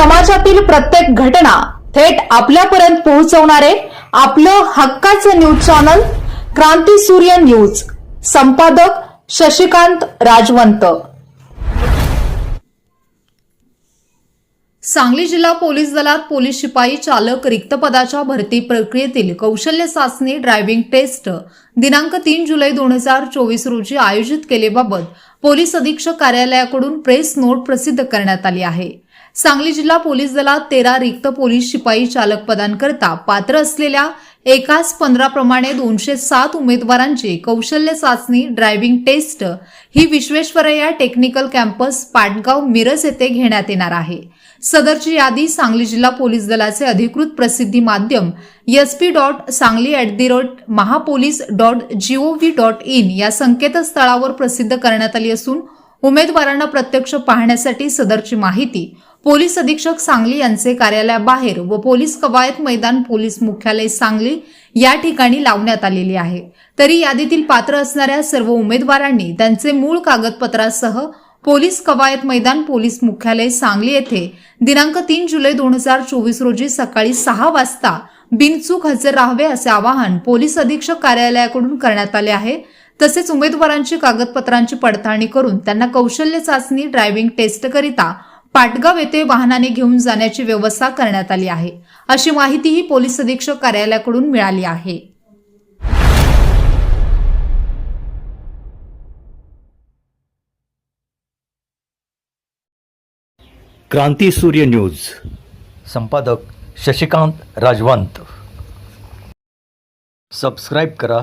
समाजातील प्रत्येक घटना थेट आपल्यापर्यंत पोहोचवणारे आपलं हक्काचं न्यूज चॅनल क्रांती सूर्य न्यूज. संपादक शशिकांत राजवंत. सांगली जिल्हा पोलीस दलात पोलीस शिपाई चालक रिक्त पदाच्या भरती प्रक्रियेतील कौशल्य चाचणी ड्रायव्हिंग टेस्ट दिनांक तीन जुलै दोन हजार चोवीस रोजी आयोजित केलेबाबत पोलीस अधीक्षक कार्यालयाकडून प्रेस नोट प्रसिद्ध करण्यात आली आहे. सांगली जिल्हा पोलीस दलात तेरा रिक्त पोलीस शिपाई चालक पदांकरता पात्र असलेल्या एकाच पंधराप्रमाणे दोनशे सात उमेदवारांची कौशल्य चाचणी ड्रायव्हिंग टेस्ट ही विश्वेश्वरय्या टेक्निकल कॅम्पस पाटगाव मिरज येथे घेण्यात येणार आहे. सदरची यादी सांगली जिल्हा पोलीस दलाचे अधिकृत प्रसिद्धी माध्यम S P dot Sangli at the rate Mahapolice dot G O V dot in या संकेतस्थळावर प्रसिद्ध करण्यात आली असून उमेदवारांना प्रत्यक्ष पाहण्यासाठी सदरची माहिती पोलीस अधीक्षक सांगली यांचे कार्यालयाबाहेर व पोलीस कवायत मैदान पोलीस मुख्यालय सांगली या ठिकाणी लावण्यात आलेली आहे. तरी यादीतील पात्र असणाऱ्या सर्व उमेदवारांनी त्यांचे मूळ कागदपत्रासह पोलीस कवायत मैदान पोलीस मुख्यालय सांगली येथे दिनांक तीन जुलै दोन हजार चोवीस रोजी सकाळी सहा वाजता बिनचूक हजर राहावे असे आवाहन पोलीस अधीक्षक कार्यालयाकडून करण्यात आले आहे. तसेच उमेदवारांची कागदपत्रांची पडताळणी करून त्यांना कौशल्य चाचणी ड्रायव्हिंग टेस्टकरिता पाटगाव येथे वाहनाने घेऊन जाण्याची व्यवस्था करण्यात आली आहे. अशी माहितीही पोलीस अधीक्षक कार्यालयाकडून मिळाली आहे. क्रांती सूर्य न्यूज. संपादक शशिकांत राजवंत. सबस्क्राईब करा